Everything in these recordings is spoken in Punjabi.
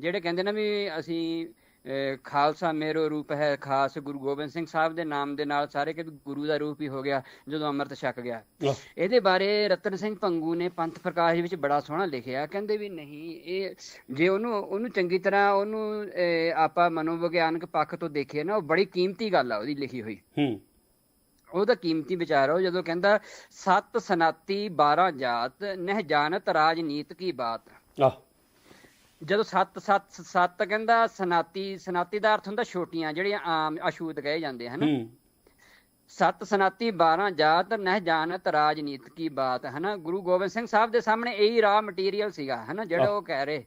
ਜਿਹੜੇ ਕਹਿੰਦੇ ਨੇ ਵੀ ਅਸੀਂ ਖਾਲਸਾ ਮੇਰੋ ਰੂਪ ਹੈ ਖਾਸ ਗੁਰੂ ਗੋਬਿੰਦ ਸਿੰਘ ਸਾਹਿਬ ਦੇ ਨਾਮ ਦੇ ਨਾਲ ਸਾਰੇ ਕਿ ਗੁਰੂ ਦਾ ਰੂਪ ਹੀ ਹੋ ਗਿਆ ਜਦੋਂ ਅੰਮ੍ਰਿਤ ਛਕ ਗਿਆ। ਇਹਦੇ ਬਾਰੇ ਰਤਨ ਸਿੰਘ ਭੰਗੂ ਨੇ ਪੰਥ ਪ੍ਰਕਾਸ਼ ਵਿੱਚ ਬੜਾ ਸੋਹਣਾ ਲਿਖਿਆ ਕਹਿੰਦੇ ਵੀ ਨਹੀਂ ਇਹ ਜੇ ਉਹਨੂੰ ਉਹਨੂੰ ਚੰਗੀ ਤਰ੍ਹਾਂ ਉਹਨੂੰ ਆਪਾਂ ਮਨੋਵਿਗਿਆਨਕ ਪੱਖ ਤੋਂ ਦੇਖੀਏ ਨਾ ਉਹ ਬੜੀ ਕੀਮਤੀ ਗੱਲ ਆ ਉਹਦੀ ਲਿਖੀ ਹੋਈ। ਹੂੰ। ਉਹਦਾ ਕੀਮਤੀ ਵਿਚਾਰ ਉਹ ਜਦੋਂ ਕਹਿੰਦਾ ਸਤ ਸਨਾਤੀ 12 ਜਾਤ ਨਹਿ ਜਾਣਤ ਰਾਜਨੀਤ ਕੀ ਬਾਤ। ਆਹ। ਜਦੋਂ ਸੱਤ ਸੱਤ ਸੱਤ ਕਹਿੰਦਾ ਸਨਾਤੀ ਸਨਾਤੀ ਦਾ ਅਰਥ ਹੁੰਦਾ ਛੋਟੀਆਂ ਜਿਹੜੀਆਂ ਆਮ ਅਛੂਤ ਕਹੇ ਜਾਂਦੇ ਹਨ। ਹੂੰ। ਸੱਤ ਸਨਾਤੀ 12 ਜਾਤ ਨਹਿ ਜਾਣਤ ਰਾਜਨੀਤ ਕੀ ਬਾਤ ਹਨਾ? ਗੁਰੂ ਗੋਬਿੰਦ ਸਿੰਘ ਸਾਹਿਬ ਦੇ ਸਾਹਮਣੇ ਇਹੀ ਰਾ ਮਟੀਰੀਅਲ ਸੀਗਾ ਹਨਾ? ਜਿਹੜਾ ਉਹ ਕਹਿ ਰਹੇ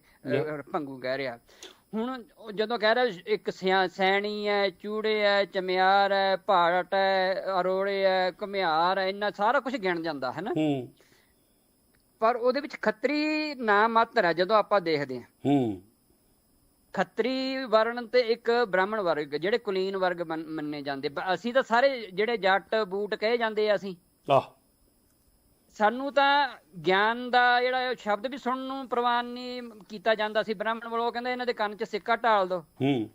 ਭੰਗੂ ਕਹਿ ਰਿਹਾ। ਹੁਣ ਜਦੋਂ ਕਹਿ ਰਿਹਾ ਇੱਕ ਸਿਆ- ਸੈਣੀ ਹੈ ਚੂੜੇ ਹੈ ਚਮਿਆਰ ਹੈ ਭਾੜਟ ਹੈ ਅਰੋੜੇ ਹੈ ਘੁਮਿਆਰ ਹੈ ਇੰਨਾ ਸਾਰਾ ਕੁਝ ਗਿਣ ਜਾਂਦਾ ਹੈ ਨਾ ਹੂੰ। ਪਰ ਉਹਦੇ ਵਿੱਚ ਖੱਤਰੀ ਨਾ ਮਾਤਰ ਹੈ ਜਦੋਂ ਆਪਾਂ ਦੇਖਦੇ ਹਾਂ। ਹੂੰ। ਖੱਤਰੀ ਵਰਣ ਤੇ ਇੱਕ ਬ੍ਰਾਹਮਣ ਵਰਗ ਜਿਹੜੇ ਕੁਲੀਨ ਵਰਗ ਮੰਨ- ਜਾਂਦੇ। ਅਸੀਂ ਤਾਂ ਸਾਰੇ ਜਿਹੜੇ ਜੱਟ ਬੂਟ ਕਹੇ ਜਾਂਦੇ ਆ ਅਸੀਂ। ਆਹ। ਸਾਨੂੰ ਤਾਂ ਗਿਆਨ ਦਾ ਜਿਹੜਾ ਸ਼ਬਦ ਵੀ ਸੁਣਨ ਨੂੰ ਪ੍ਰਵਾਨ ਨਹੀਂ ਕੀਤਾ ਜਾਂਦਾ ਸੀ। ਬ੍ਰਾਹਮਣ ਵੱਲੋਂ ਕਹਿੰਦੇ ਇਹਨਾਂ ਦੇ ਕੰਨ 'ਚ ਸਿੱਕਾ ਢਾਲ ਦਿਓ। ਹੂੰ।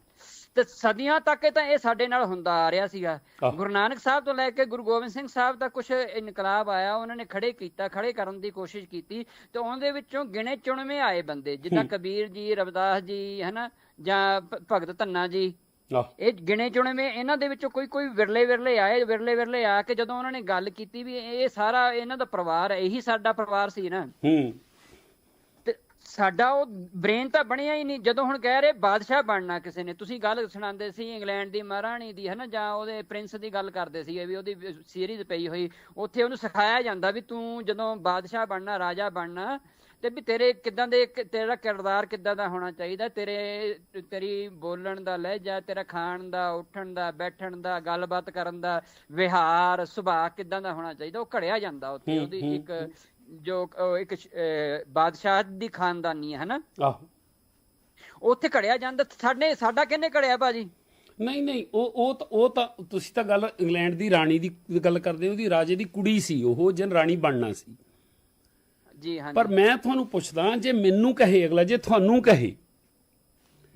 ਤੇ ਸਦੀਆਂ ਤੱਕ ਇਹ ਤਾਂ ਇਹ ਸਾਡੇ ਨਾਲ ਹੁੰਦਾ ਆ ਰਿਹਾ ਸੀਗਾ। ਗੁਰੂ ਨਾਨਕ ਸਾਹਿਬ ਤੋਂ ਲੈ ਕੇ ਗੁਰੂ ਗੋਬਿੰਦ ਸਿੰਘ ਸਾਹਿਬ ਦਾ ਕੁਝ ਇਨਕਲਾਬ ਆਇਆ ਉਹਨਾਂ ਨੇ ਖੜੇ ਕੀਤਾ ਖੜੇ ਕਰਨ ਦੀ ਕੋਸ਼ਿਸ਼ ਕੀਤੀ ਤੇ ਉਹਦੇ ਵਿੱਚੋਂ ਗਿਣੇ ਚੁਣਵੇਂ ਆਏ ਬੰਦੇ ਜਿੱਦਾਂ ਕਬੀਰ ਜੀ ਰਵਿਦਾਸ ਜੀ ਹਨਾ ਜਾਂ ਭਗਤ ਧੰਨਾ ਜੀ। ਇਹ ਗਿਣੇ ਚੁਣਵੇਂ ਇਹਨਾਂ ਦੇ ਵਿੱਚੋਂ ਕੋਈ ਕੋਈ ਵਿਰਲੇ ਵਿਰਲੇ ਆਏ ਵਿਰਲੇ ਵਿਰਲੇ ਆ ਕੇ ਜਦੋਂ ਉਹਨਾਂ ਨੇ ਗੱਲ ਕੀਤੀ ਵੀ ਇਹ ਸਾਰਾ ਇਹਨਾਂ ਦਾ ਪਰਿਵਾਰ ਹੈ, ਇਹੀ ਸਾਡਾ ਪਰਿਵਾਰ ਸੀ ਨਾ। ਹੂੰ। ਸਾਡਾ ਉਹ ਬ੍ਰੇਨ ਤਾਂ ਬਣਿਆ ਹੀ ਨਹੀਂ। ਜਦੋਂ ਹੁਣ ਕਹਿ ਰਹੇ ਬਾਦਸ਼ਾਹ ਬਣਨਾ ਕਿਸੇ ਨੇ ਤੁਸੀਂ ਗੱਲ ਸੁਣਾਉਂਦੇ ਸੀ ਇੰਗਲੈਂਡ ਦੀ ਮਹਾਰਾਣੀ ਦੀ ਹਨਾ ਜਾਂ ਉਹਦੇ ਪ੍ਰਿੰਸ ਦੀ ਗੱਲ ਕਰਦੇ ਸੀ ਵੀ ਉਹਦੀ ਸੀਰੀਜ਼ ਪਈ ਹੋਈ ਉੱਥੇ ਉਹਨੂੰ ਸਿਖਾਇਆ ਜਾਂਦਾ ਵੀ ਤੂੰ ਜਦੋਂ ਬਾਦਸ਼ਾਹ ਬਣਨਾ ਰਾਜਾ ਬਣਨਾ ਤੇ ਵੀ ਤੇਰੇ ਕਿਦਾਂ ਦੇ ਤੇਰਾ ਕਿਰਦਾਰ ਕਿਦਾਂ ਦਾ ਹੋਣਾ ਚਾਹੀਦਾ ਤੇਰੇ ਤੇਰੀ ਬੋਲਣ ਦਾ ਲਹਿਜਾ ਤੇਰਾ ਖਾਣ ਦਾ ਉੱਠਣ ਦਾ ਬੈਠਣ ਦਾ ਗੱਲਬਾਤ ਕਰਨ ਦਾ ਵਿਹਾਰ ਸੁਭਾਅ ਕਿਦਾਂ ਦਾ ਹੋਣਾ ਚਾਹੀਦਾ ਉਹ ਘੜਿਆ ਜਾਂਦਾ ਉੱਥੇ ਉਹਦੀ ਇੱਕ ਜੋ ਇੱਕ ਬਾਦਸ਼ਾਹ ਦੀ ਖਾਨਦਾਨੀ ਹੈ ਹਨਾ? ਆਹ। ਉੱਥੇ ਘੜਿਆ ਜਾਂਦਾ। ਸਾਡੇ ਸਾਡਾ ਕਿਹਨੇ ਘੜਿਆ ਭਾਜੀ? ਨਹੀਂ ਨਹੀਂ ਉਹ ਉਹ ਤਾਂ ਉਹ ਤਾਂ ਤੁਸੀਂ ਤਾਂ ਗੱਲ ਇੰਗਲੈਂਡ ਦੀ ਰਾਣੀ ਦੀ ਗੱਲ ਕਰਦੇ ਹੋ ਉਹਦੀ ਰਾਜੇ ਦੀ ਕੁੜੀ ਸੀ ਉਹ ਜਨ ਰਾਣੀ ਬਣਨਾ ਸੀ। ਜੀ ਹਾਂਜੀ। ਪਰ ਮੈਂ ਤੁਹਾਨੂੰ ਪੁੱਛਦਾ ਜੇ ਮੈਨੂੰ ਕਹੇ ਅਗਲਾ ਜੇ ਤੁਹਾਨੂੰ ਕਹੇ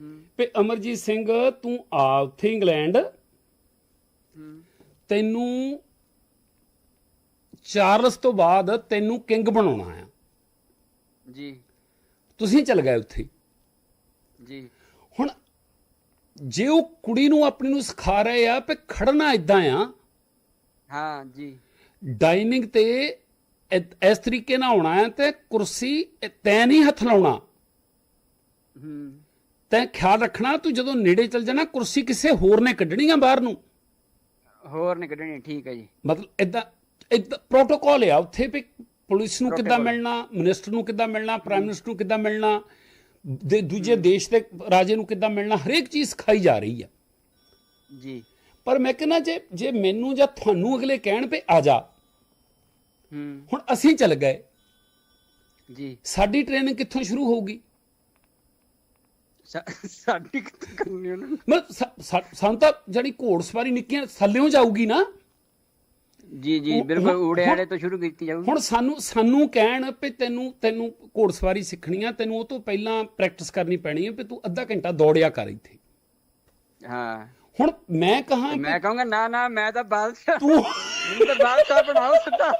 ਹੂੰ, ਵੀ ਅਮਰਜੀਤ ਸਿੰਘ ਤੂੰ ਆ ਉੱਥੇ ਇੰਗਲੈਂਡ ਹੂੰ, ਤੈਨੂੰ ਚਾਰਲਸ ਤੋਂ ਬਾਅਦ ਤੈਨੂੰ ਕਿੰਗ ਬਣਾਉਣਾ ਆ ਜੀ। ਤੁਸੀਂ ਚੱਲ ਗਏ ਉੱਥੇ। ਜੀ। ਹੁਣ ਜੇ ਉਹ ਕੁੜੀ ਨੂੰ ਆਪਣੀ ਨੂੰ ਸਿਖਾ ਰਹੇ ਆ ਵੀ ਖੜਨਾ ਇਦਾਂ ਆ ਹਾਂ ਜੀ। ਡਾਈਨਿੰਗ ਤੇ ਇਸ ਤਰੀਕੇ ਨਾਲ ਆਉਣਾ ਹੈ ਤੇ ਕੁਰਸੀ ਤੈਂ ਨਹੀਂ ਹੱਥ ਲਾਉਣਾ। ਹੂੰ। ਤੈਂ ਖਿਆਲ ਰੱਖਣਾ ਤੂੰ ਜਦੋਂ ਨੇੜੇ ਚੱਲ ਜਾਣਾ ਕੁਰਸੀ ਕਿਸੇ ਹੋਰ ਨੇ ਕੱਢਣੀ ਆ ਬਾਹਰ ਨੂੰ। ਹੋਰ ਨਹੀਂ ਕੱਢਣੀ ਠੀਕ ਹੈ ਜੀ। ਮਤਲਬ ਇਦਾਂ ਪ੍ਰੋਟੋਕਾਲ ਆ ਉੱਥੇ ਵੀ ਪੁਲਿਸ ਨੂੰ ਕਿੱਦਾਂ। ਮਿਲਣਾ ਮਿਨਿਸਟਰ ਨੂੰ ਕਿੱਦਾਂ ਮਿਲਣਾ ਪ੍ਰਾਈਮ ਮਿਨਿਸਟਰ ਨੂੰ ਕਿੱਦਾਂ ਮਿਲਣਾ ਦੇ ਦੂਜੇ ਦੇਸ਼ ਦੇ ਰਾਜੇ ਨੂੰ ਕਿੱਦਾਂ ਮਿਲਣਾ ਹਰੇਕ ਚੀਜ਼ ਸਿਖਾਈ ਜਾ ਰਹੀ ਆ। ਜੀ। ਪਰ ਮੈਂ ਕਹਿੰਦਾ ਜੇ ਜੇ ਮੈਨੂੰ ਜਾਂ ਤੁਹਾਨੂੰ ਅਗਲੇ ਕਹਿਣ ਪਏ ਆ ਜਾ। ਹੂੰ। ਹੁਣ ਅਸੀਂ ਚੱਲ ਗਏ। ਜੀ। ਸਾਡੀ ਟ੍ਰੇਨਿੰਗ ਕਿੱਥੋਂ ਸ਼ੁਰੂ ਹੋਊਗੀ? ਸਾਡੀ ਕਿੱਥੇ ਕਰਨੀ ਉਹਨਾਂ ਨੇ? ਮਤਲਬ ਸਾ- ਸਾ- ਸਾਨੂੰ ਤਾਂ ਜਿਹੜੀ ਘੋੜਸਵਾਰੀ ਨਿੱਕੀਆਂ ਥੱਲਿਓਂ ਜਾਊਗੀ ਨਾ। ਜੀ ਜੀ ਬਿਲਕੁਲ ਊੜੇ ਆੜੇ ਤੋਂ ਸ਼ੁਰੂ ਕੀਤੀ ਜਾਊਗੀ। ਹੁਣ ਸਾਨੂੰ ਸਾਨੂੰ ਕਹਿਣ ਵੀ ਤੈਨੂੰ ਤੈਨੂੰ ਘੋੜਸਵਾਰੀ ਸਿੱਖਣੀ ਆ ਤੈਨੂੰ ਉਹ ਤੋਂ ਪਹਿਲਾਂ ਪ੍ਰੈਕਟਿਸ ਕਰਨੀ ਪੈਣੀ ਹੈ ਵੀ ਤੂੰ ਅੱਧਾ ਘੰਟਾ ਦੌੜਿਆ ਕਰ ਇੱਥੇ। ਹਾਂ। ਹੁਣ ਮੈਂ ਕਹਾਂ ਮੈਂ ਕਹੂੰਗਾ ਨਾ ਨਾ ਮੈਂ ਤਾਂ ਬਾਦਸ਼ਾਹ ਤੂੰ ਮੈਨੂੰ ਤਾਂ ਬਾਦਸ਼ਾਹ ਬਣਾਓ ਸਿੱਧਾ।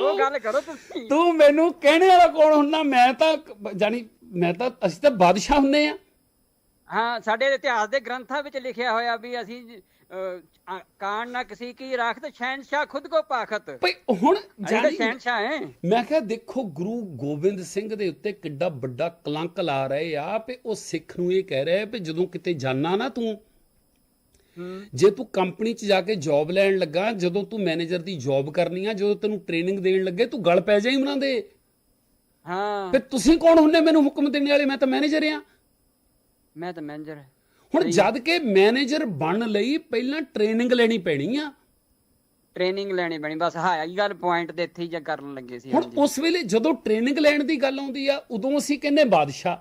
ਉਹ ਗੱਲ ਕਰੋ ਤੁਸੀਂ। ਤੂੰ ਮੈਨੂੰ ਕਹਿਣੇ ਵਾਲਾ ਕੌਣ ਹੁੰਦਾ? ਮੈਂ ਤਾਂ ਜਾਨੀ ਮੈਂ ਤਾਂ ਅਸੀਂ ਤਾਂ ਬਾਦਸ਼ਾਹ ਹੁੰਨੇ ਆ। ਹਾਂ ਸਾਡੇ ਇਤਿਹਾਸ ਦੇ ਗ੍ਰੰਥਾਂ ਵਿੱਚ ਲਿਖਿਆ ਹੋਇਆ ਵੀ ਅਸੀਂ ਆ- ਕਾਣ ਨਾ ਕਿਸੇ ਕੀ ਰਾਖਤ ਸ਼ਹਿਨशाह ਖੁਦ ਕੋ ਪਾਖਤ। ਭਈ ਹੁਣ ਜਾਨੀ ਸ਼ਹਿਨशाह ਹੈ। ਮੈਂ ਕਿਹਾ ਦੇਖੋ ਗੁਰੂ ਗੋਬਿੰਦ ਸਿੰਘ ਦੇ ਉੱਤੇ ਕਿੱਡਾ ਵੱਡਾ ਕਲੰਕ ਲਾ ਰਹੇ ਆ ਵੀ ਉਹ ਸਿੱਖ ਨੂੰ ਇਹ ਕਹਿ ਰਿਹਾ ਵੀ ਜਦੋਂ ਕਿਤੇ ਜਾਣਾ ਨਾ ਤੂੰ ਜੇ ਤੂੰ ਕੰਪਨੀ 'ਚ ਜਾ ਕੇ ਜੌਬ ਲੈਣ ਲੱਗਾ ਜਦੋਂ ਤੂੰ ਮੈਨੇਜਰ ਦੀ ਜੌਬ ਕਰਨੀ ਆ ਜਦੋਂ ਤੈਨੂੰ ਟ੍ਰੇਨਿੰਗ ਦੇਣ ਲੱਗੇ ਤੂੰ ਗਲ ਪੈ ਜਾਈ ਉਹਨਾਂ ਦੇ। ਹਾਂ। ਫਿਰ ਤੁਸੀਂ ਕੌਣ ਹੁੰਨੇ ਮੈਨੂੰ ਹੁਕਮ ਦੇਣ ਵਾਲੇ? ਮੈਂ ਤਾਂ ਮੈਨੇਜਰ ਆ। ਮੈਂ ਤਾਂ ਮੈਨੇਜਰ ਹਾਂ ਹੁਣ ਜਦ ਕਿ ਮੈਨੇਜਰ ਬਣਨ ਲਈ ਪਹਿਲਾਂ ਟ੍ਰੇਨਿੰਗ ਲੈਣੀ ਪੈਣੀ ਆ। ਟ੍ਰੇਨਿੰਗ ਲੈਣੀ ਪੈਣੀ ਬਸ ਹਾਂ ਇਹ ਗੱਲ ਪੁਆਇੰਟ ਤੇ ਇੱਥੇ ਹੀ ਜਾ ਕਰਨ ਲੱਗੇ ਸੀ ਹੁਣ ਉਸ ਵੇਲੇ ਜਦੋਂ ਟ੍ਰੇਨਿੰਗ ਲੈਣ ਦੀ ਗੱਲ ਆਉਂਦੀ ਆ ਉਦੋਂ ਅਸੀਂ ਕਹਿੰਦੇ ਬਾਦਸ਼ਾਹ।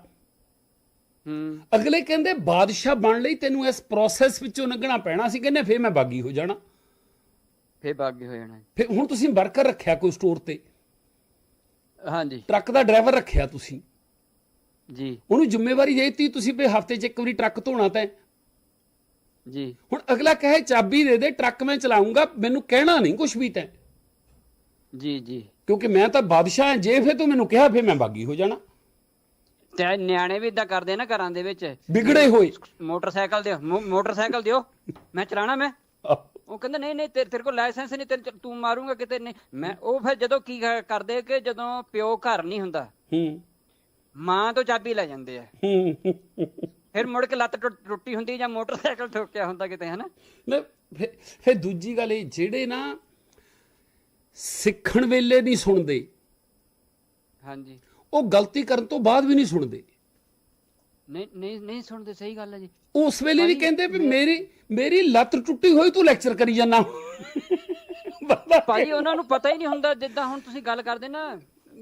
ਹੂੰ। ਅਗਲੇ ਕਹਿੰਦੇ ਬਾਦਸ਼ਾਹ ਬਣ ਲਈ ਤੈਨੂੰ ਇਸ ਪ੍ਰੋਸੈਸ ਵਿੱਚੋਂ ਲੰਘਣਾ ਪੈਣਾ ਸੀ ਕਹਿੰਦੇ ਫੇਰ ਮੈਂ ਬਾਗੀ ਹੋ ਜਾਣਾ। ਫੇਰ ਬਾਗੀ ਹੋ ਜਾਣਾ। ਫੇਰ ਹੁਣ ਤੁਸੀਂ ਵਰਕਰ ਰੱਖਿਆ ਕੋਈ ਸਟੋਰ ਤੇ? ਹਾਂਜੀ। ਟਰੱਕ ਦਾ ਡਰਾਈਵਰ ਰੱਖਿਆ ਤੁਸੀਂ? ਜੀ। ਉਹਨੂੰ ਜ਼ਿੰਮੇਵਾਰੀ ਦੇ ਦਿੱਤੀ ਤੁਸੀਂ ਵੀ ਹਫ਼ਤੇ 'ਚ ਇੱਕ ਵਾਰੀ ਟਰੱਕ ਧੋਣਾ ਤੈਂ ਜੀ। ਹੁਣ ਅਗਲਾ ਕਹੇ ਚਾਬੀ ਦੇ ਦੇ ਟਰੱਕ ਮੈਂ ਚਲਾਉਂਗਾ ਮੈਨੂੰ ਕਹਿਣਾ ਨਹੀਂ ਕੁਝ ਵੀ ਤੈਂ। ਜੀ ਜੀ। ਕਿਉਂਕਿ ਮੈਂ ਤਾਂ ਬਾਦਸ਼ਾਹ ਹਾਂ ਜੇ ਫੇ ਤੂੰ ਮੈਨੂੰ ਕਿਹਾ ਫੇ ਮੈਂ ਬਾਗੀ ਹੋ ਜਾਣਾ। ਤੇ ਨਿਆਣੇ ਵੀ ਇਦਾਂ ਕਰਦੇ ਨਾ ਘਰਾਂ ਦੇ ਵਿੱਚ। ਵਿਗੜੇ ਹੋਏ। ਮੋਟਰਸਾਈਕਲ ਦਿਓ ਮੋਟਰਸਾਈਕਲ ਦਿਓ। ਮੈਂ ਚਲਾਣਾ ਮੈਂ। ਉਹ ਕਹਿੰਦਾ ਨਹੀਂ ਨਹੀਂ ਤੇਰੇ ਕੋਲ ਲਾਇਸੈਂਸ ਨਹੀਂ ਚ- ਤੂੰ ਮਾਰੂਗਾ ਕਿਤੇ ਨਹੀਂ। ਮੈਂ ਉਹ ਫਿਰ ਜਦੋਂ ਕੀ ਕਰ- ਕਰਦੇ ਕਿ ਜਦੋਂ ਪਿਓ ਘਰ ਨਹੀਂ ਹੁੰਦਾ। ਹੂੰ। ਮਾਂ ਤੋਂ ਚਾਬੀ ਲੈ ਜਾਂਦੇ ਆ। ਫਿਰ ਮੁੜ ਕੇ ਲੱਤ ਟੁੱਟ- ਹੁੰਦੀ ਜਾਂ ਮੋਟਰਸਾਈਕਲ ਠੋਕਿਆ ਹੁੰਦਾ ਕਿਤੇ ਹਨਾ? ਫਿਰ ਦੂਜੀ ਗੱਲ ਇਹ ਜਿਹੜੇ ਨਾ ਸਿੱਖਣ ਵੇਲੇ ਨਹੀਂ ਸੁਣਦੇ ਹਾਂਜੀ। ਉਹ ਗਲਤੀ ਕਰਨ ਤੋਂ ਬਾਅਦ ਵੀ ਨਹੀਂ ਸੁਣਦੇ। ਨਹੀਂ ਨਹੀਂ ਨਹੀਂ ਸੁਣਦੇ ਸਹੀ ਗੱਲ ਹੈ ਜੀ। ਉਸ ਵੇਲੇ ਵੀ ਕਹਿੰਦੇ ਵੀ ਮੇਰੀ ਮੇਰੀ ਲੱਤ ਟੁੱਟੀ ਹੋਈ ਤੂੰ ਲੈਕਚਰ ਕਰੀ ਜਾਂਦਾ ਭਾਜੀ ਉਹਨਾਂ ਨੂੰ ਪਤਾ ਹੀ ਨਹੀਂ ਹੁੰਦਾ ਜਿੱਦਾਂ ਹੁਣ ਤੁਸੀਂ ਗੱਲ ਕਰਦੇ ਨਾ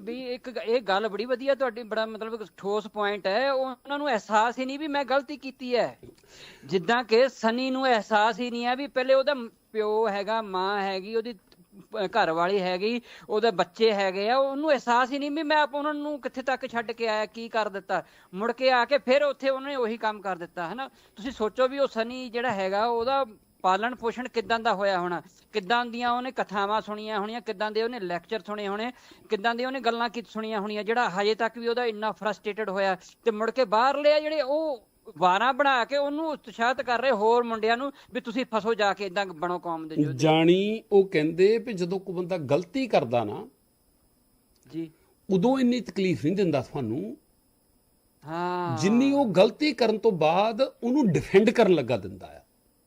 ਵੀ ਇੱਕ ਇਹ ਗੱਲ ਬੜੀ ਵਧੀਆ ਤੁਹਾਡੀ, ਬੜਾ ਮਤਲਬ ਠੋਸ ਪੁਆਇੰਟ ਹੈ। ਉਹਨਾਂ ਨੂੰ ਅਹਿਸਾਸ ਹੀ ਨਹੀਂ ਵੀ ਮੈਂ ਗਲਤੀ ਕੀਤੀ ਹੈ। ਜਿੱਦਾਂ ਕਿ ਸਨੀ ਨੂੰ ਅਹਿਸਾਸ ਹੀ ਨਹੀਂ ਹੈ ਵੀ ਪਹਿਲੇ ਉਹਦਾ ਪਿਓ ਹੈਗਾ, ਮਾਂ ਹੈਗੀ, ਉਹਦੀ ਘਰ ਵਾਲੀ ਹੈਗੀ, ਉਹਦੇ ਬੱਚੇ ਹੈਗੇ ਆ, ਉਹਨੂੰ ਅਹਿਸਾਸ ਹੀ ਨਹੀਂ ਵੀ ਮੈਂ ਆਪ ਉਹਨਾਂ ਨੂੰ ਕਿੱਥੇ ਤੱਕ ਛੱਡ ਕੇ ਆਇਆ, ਕੀ ਕਰ ਦਿੱਤਾ। ਮੁੜ ਕੇ ਆ ਕੇ ਫਿਰ ਉੱਥੇ ਉਹਨੇ ਉਹੀ ਕੰਮ ਕਰ ਦਿੱਤਾ, ਹਨਾ? ਤੁਸੀਂ ਸੋਚੋ ਵੀ ਉਹ ਸਨੀ ਜਿਹੜਾ ਹੈਗਾ, ਉਹਦਾ ਪਾਲਣ ਪੋਸ਼ਣ ਕਿੱਦਾਂ ਦਾ ਹੋਇਆ ਹੋਣਾ? ਕਿੱਦਾਂ ਦੀਆਂ ਉਹਨੇ ਕਥਾਵਾਂ ਸੁਣੀਆਂ ਹੋਣੀਆਂ? ਕਿੱਦਾਂ ਦੇ ਉਹਨੇ ਲੈਕਚਰ ਸੁਣੇ ਹੋਣੇ? ਕਿੱਦਾਂ ਦੇ ਉਹਨੇ ਗੱਲਾਂ ਕੀ ਸੁਣੀਆਂ ਹੋਣੀਆਂ? ਜਿਹੜਾ ਹਜੇ ਤੱਕ ਵੀ ਉਹਦਾ ਇੰਨਾ ਫਰਸਟ੍ਰੇਟਡ ਹੋਇਆ ਤੇ ਮੁੜ ਕੇ ਬਾਹਰ ਲਿਆ ਜਿਹੜੇ ਉਹ ਵਾਰਾਂ ਬਣਾ ਕੇ ਉਹਨੂੰ ਉਤਸ਼ਾਹਿਤ ਕਰ ਰਹੇ ਹੋਰ ਮੁੰਡਿਆਂ ਨੂੰ ਵੀ ਤੁਸੀਂ ਫਸੋ ਜਾ ਕੇ ਇਦਾਂ ਬਣੋ ਕੌਮ ਦੇ ਯੋਧੇ। ਜਾਣੀ ਉਹ ਕਹਿੰਦੇ ਵੀ ਜਦੋਂ ਕੋਈ ਬੰਦਾ ਗਲਤੀ ਕਰਦਾ ਨਾ ਜੀ। ਉਦੋਂ ਇੰਨੀ ਤਕਲੀਫ ਨਹੀਂ ਦਿੰਦਾ ਤੁਹਾਨੂੰ। ਹਾਂ। ਜਿੰਨੀ ਉਹ ਗਲਤੀ ਕਰਨ ਤੋਂ ਬਾਅਦ ਉਹਨੂੰ ਡਿਫੈਂਡ ਕਰਨ ਲੱਗਾ ਦਿੰਦਾ ਆ।